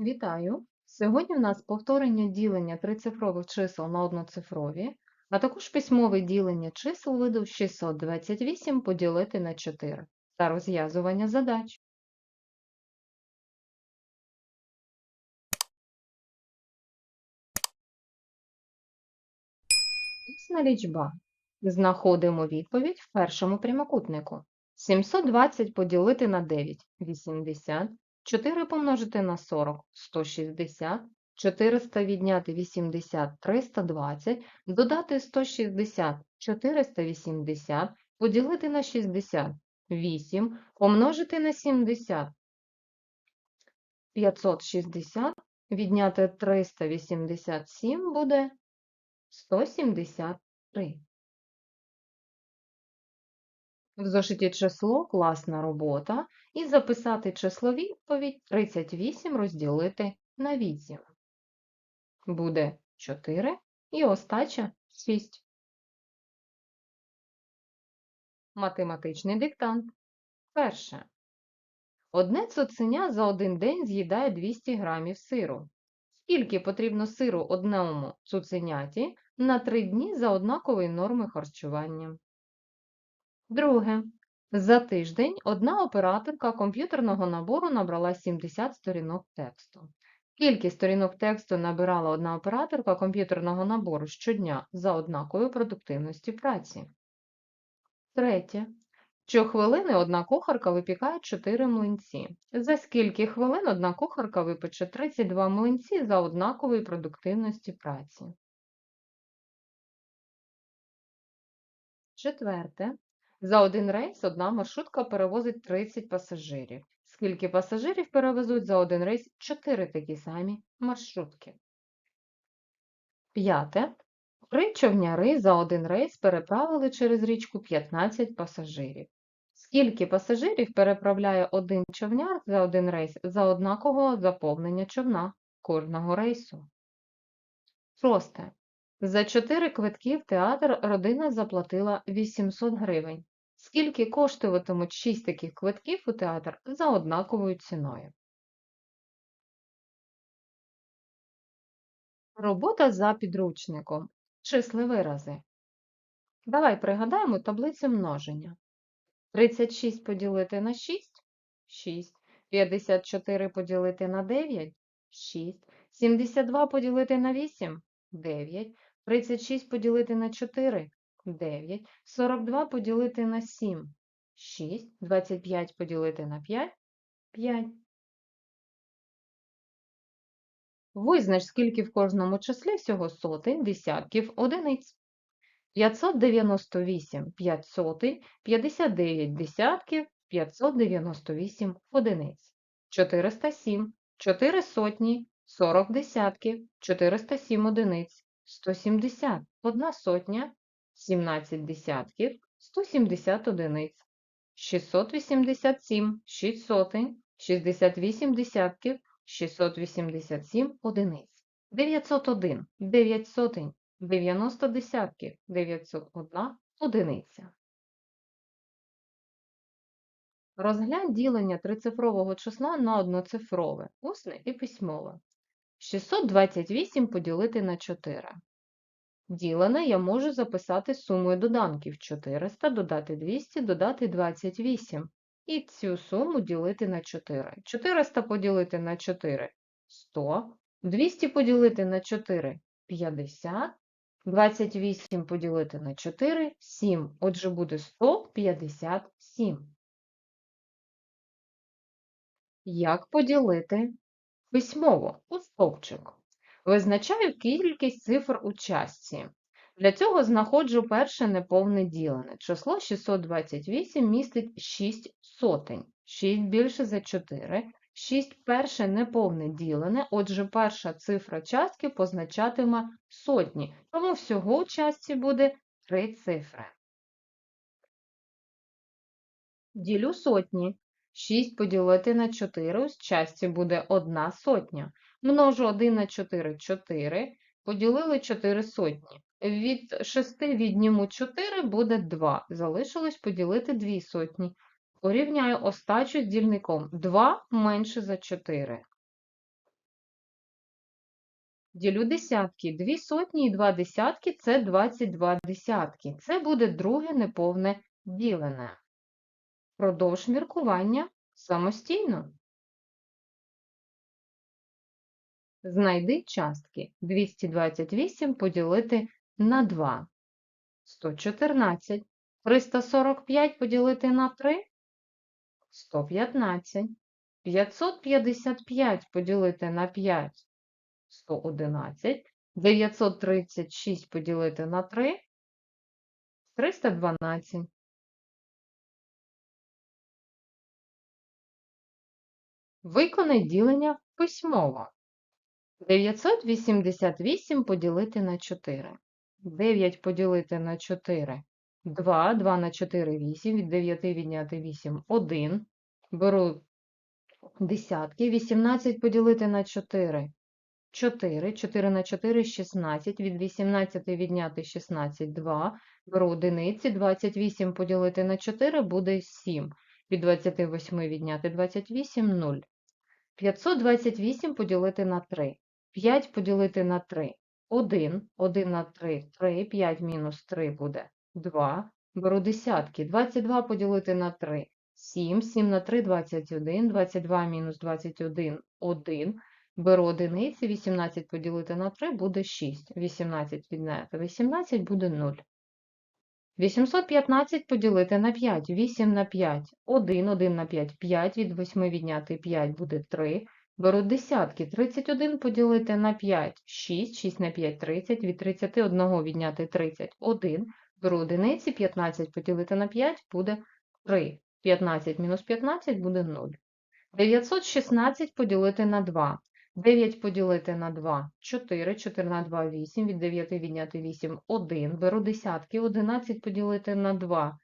Вітаю! Сьогодні в нас повторення ділення трицифрових чисел на одноцифрові, а також письмове ділення чисел виду 628 поділити на 4 та розв'язування задач. Усна лічба. Знаходимо відповідь в першому прямокутнику. 720 поділити на 9 – 80. 4 помножити на 40 – 160. 400 відняти 80 – 320. Додати 160 – 480. Поділити на 60 – 8. Помножити на 70 – 560. Відняти 387 буде 173. В зошиті число класна робота і записати число відповідь 38 розділити на 8. Буде 4 і остача 6. Математичний диктант. Перше. Одне цуценя за один день з'їдає 200 грамів сиру. Скільки потрібно сиру одному цуценяті на 3 дні за однакової норми харчування? Друге. За тиждень одна операторка комп'ютерного набору набрала 70 сторінок тексту. Кількість сторінок тексту набирала одна операторка комп'ютерного набору щодня за однаковою продуктивністю праці. Третє. Щохвилини одна кухарка випікає 4 млинці. За скільки хвилин одна кухарка випече 32 млинці за однакової продуктивності праці. Четверте. За один рейс одна маршрутка перевозить 30 пасажирів. Скільки пасажирів перевезуть за один рейс 4 такі самі маршрутки. П'яте. Три човняри за один рейс переправили через річку 15 пасажирів. Скільки пасажирів переправляє один човняр за один рейс за однакового заповнення човна кожного рейсу? Шосте. За 4 квитки в театр родина заплатила 800 гривень. Скільки коштуватимуть 6 таких квитків у театр за однаковою ціною? Робота за підручником. Числи вирази. Давай пригадаємо таблицю множення. 36 поділити на 6 – 6. 54 поділити на 9 – 6. 72 поділити на 8 – 9. 36 поділити на 4 – 9. 42 поділити на 7 – 6. 25 поділити на 5 – 5. Визнач, скільки в кожному числі всього сотень, десятків, одиниць. 598 п'ятсотень, 59 десятків, 598 одиниць. 407 4 сотні, 40 десятків, 407 одиниць, 170 1 сотня, 17 десятків, 170 одиниць, 687 6 сотень, 68 десятків, 687 одиниць, 901 9 сотень, 90 десятків, 901 одиниця. Розглянь ділення трицифрового числа на одноцифрове, усне і письмове. 628 поділити на 4. Ділене я можу записати сумою доданків 400, додати 200, додати 28. І цю суму ділити на 4. 400 поділити на 4 – 100. 200 поділити на 4 – 50. 28 поділити на 4 – 7. Отже, буде 157. Як поділити письмово у стовпчик? Визначаю кількість цифр у частці. Для цього знаходжу перше неповне ділене. Число 628 містить 6 сотень. 6 більше за 4. 6 перше неповне ділене, отже, перша цифра частки позначатиме сотні, тому всього у частці буде 3 цифри. Ділю сотні. 6 поділити на 4 у частці буде 1 сотня. Множу 1 на 4 – 4, поділили 4 сотні. Від 6 відніму 4 буде 2. Залишилось поділити 2 сотні. Порівняю остачу з дільником 2 менше за 4. Ділю десятки. Дві сотні і два десятки – це 22 десятки. Це буде друге неповне ділене. Продовж міркування самостійно. Знайди частки. 228 поділити на 2. 114. 345 поділити на 3. 115. 555 поділити на 5. 111. 936 поділити на 3. 312. Виконай ділення письмово. 988 поділити на 4. 9 поділити на 4. 2, 2 на 4 – 8, від 9 відняти 8 – 1. Беру десятки, 18 поділити на 4 – 4, 4 на 4 – 16, від 18 відняти 16 – 2. Беру одиниці, 28 поділити на 4 буде 7, від 28 відняти 28 – 0. 528 поділити на 3. 5 поділити на 3. 1. 1 на 3 – 3. 5 мінус 3 буде 2. Беру десятки. 22 поділити на 3. 7. 7 на 3 – 21. 22 мінус 21 – 1. Беру одиниці. 18 поділити на 3 буде 6. 18 відняти 18 буде 0. 815 поділити на 5. 8 на 5 – 1. 1 на 5 – 5. Від 8 відняти 5 буде 3. Беру десятки. 31 поділити на 5 – 6. 6 на 5 – 30. Від 31 відняти 30 – 1. Беру одиниці. 15 поділити на 5 буде 3. 15 мінус 15 буде 0. 916 поділити на 2. 9 поділити на 2 – 4, 4 на 2 – 8, від 9 відняти 8 – 1. Беру десятки. 11 поділити на 2 –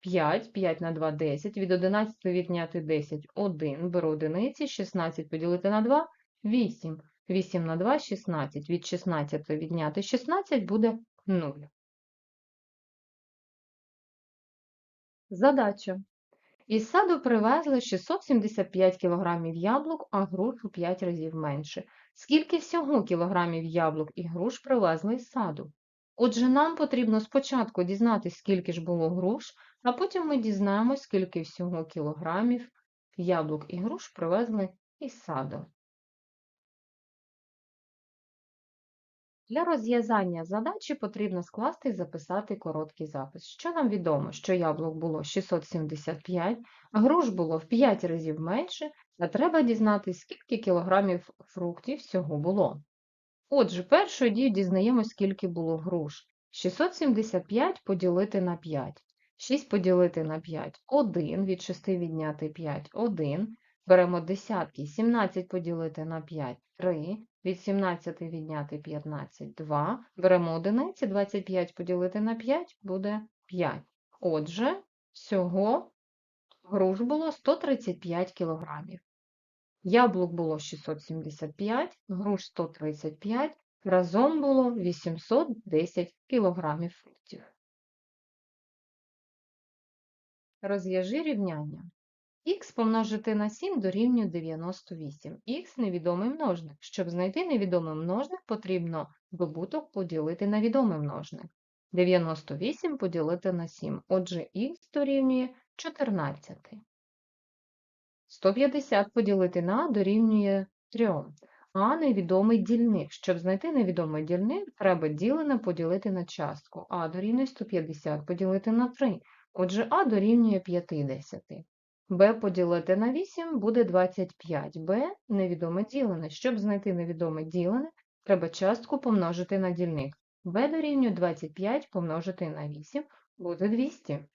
5, 5 на 2 – 10, від 11 відняти 10 – 1. Беру одиниці. 16 поділити на 2 – 8, 8 на 2 – 16, від 16 відняти 16 буде 0. Задача. Із саду привезли 675 кг яблук, а груш у 5 разів менше. Скільки всього кілограмів яблук і груш привезли із саду? Отже, нам потрібно спочатку дізнатися, скільки ж було груш, а потім ми дізнаємось, скільки всього кілограмів яблук і груш привезли із саду. Для розв'язання задачі потрібно скласти і записати короткий запис. Що нам відомо? Що яблук було 675, а груш було в 5 разів менше, а треба дізнатися, скільки кілограмів фруктів всього було. Отже, першою дією дізнаємось, скільки було груш. 675 поділити на 5. 6 поділити на 5 – 1, від 6 відняти 5 – 1. Беремо десятки, 17 поділити на 5 – 3, від 17 відняти 15 – 2. Беремо одиниці, 25 поділити на 5 буде 5. Отже, всього груш було 135 кілограмів. Яблук було 675, груш 135, разом було 810 кілограмів фруктів. Розв'яжи рівняння. Х помножити на 7 дорівнює 98. Х – невідомий множник. Щоб знайти невідомий множник, потрібно добуток поділити на відомий множник. 98 поділити на 7. Отже, х дорівнює 14. 150 поділити на дорівнює 3. А невідомий дільник. Щоб знайти невідомий дільник, треба ділене поділити на частку. А дорівнює 150 поділити на 3. Отже, А дорівнює 50. Б поділити на 8 буде 25. Б невідоме ділене. Щоб знайти невідоме ділене, треба частку помножити на дільник. Б дорівнює 25 помножити на 8 буде 200.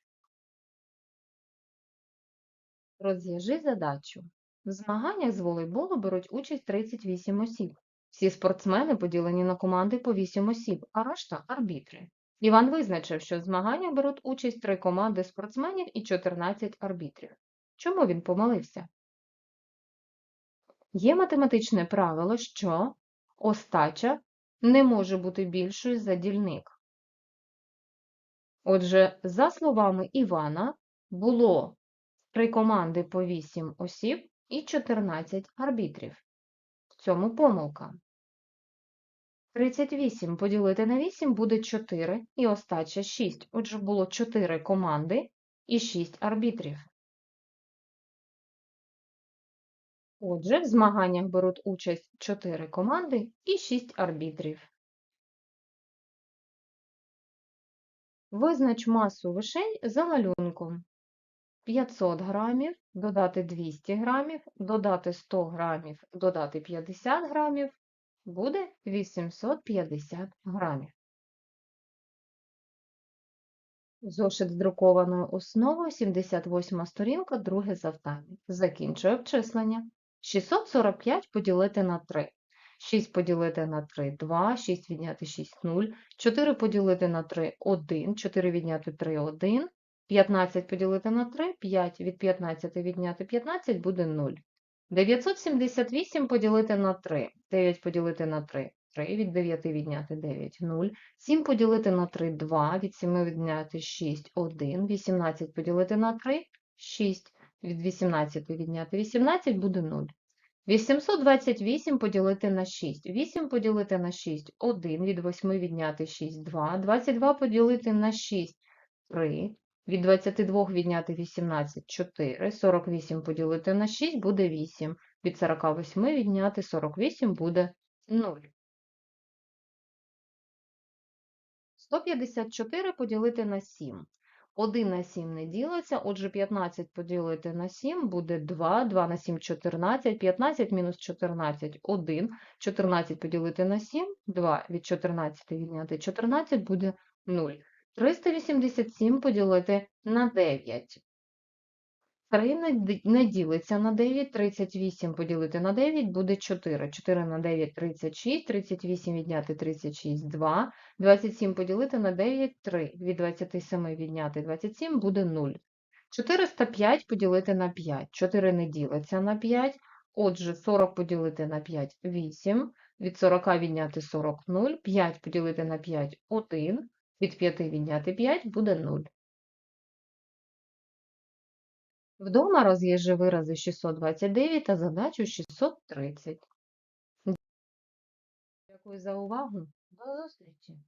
Розв'яжи задачу. В змаганнях з волейболу беруть участь 38 осіб. Всі спортсмени поділені на команди по 8 осіб, а решта – арбітри. Іван визначив, що в змаганнях беруть участь 3 команди спортсменів і 14 арбітрів. Чому він помилився? Є математичне правило, що остача не може бути більшою за дільник. Отже, за словами Івана, було 3 команди по 8 осіб і 14 арбітрів. В цьому помилка. 38 поділити на 8 буде 4 і остача 6. Отже, було 4 команди і 6 арбітрів. Отже, в змаганнях беруть участь 4 команди і 6 арбітрів. Визнач масу вишень за малюнком. 500 грамів, додати 200 грамів, додати 100 грамів, додати 50 грамів, буде 850 грамів. Зошит з друкованою основою, 78 сторінка, друге завдання. Закінчує обчислення. 645 поділити на 3. 6 поділити на 3 – 2, 6 відняти 6 – 0, 4 поділити на 3 – 1, 4 відняти 3 – 1, 15 поділити на 3 – 5, від 15 відняти 15 буде 0. 978 поділити на 3, 9 поділити на 3 – 3, від 9 відняти 9 – 0, 7 поділити на 3 – 2, від 7 відняти 6 – 1, 18 поділити на 3 – 6, від 18 відняти 18 буде 0. 828 поділити на 6. 8 поділити на 6 – 1, від 8 відняти 6 – 2, 22 поділити на 6 – 3, від 22 відняти 18 – 4, 48 поділити на 6 буде 8, від 48 відняти 48 буде 0. 154 поділити на 7. 1 на 7 не ділиться, отже 15 поділити на 7 буде 2, 2 на 7 – 14, 15 мінус 14 – 1, 14 поділити на 7, 2, від 14 відняти 14 буде 0. 387 поділити на 9. 3 не ділиться на 9, 38 поділити на 9 буде 4. 4 на 9 – 36, 38 відняти 36 – 2, 27 поділити на 9 – 3. Від 27 відняти 27 буде 0. 405 поділити на 5. 4 не ділиться на 5. Отже, 40 поділити на 5 – 8. Від 40 відняти 40 – 0. 5 поділити на 5 – 1. Від 5 відняти 5 буде 0. Вдома роз'їжджи вирази 629 та задачу 630. Дякую за увагу. До зустрічі!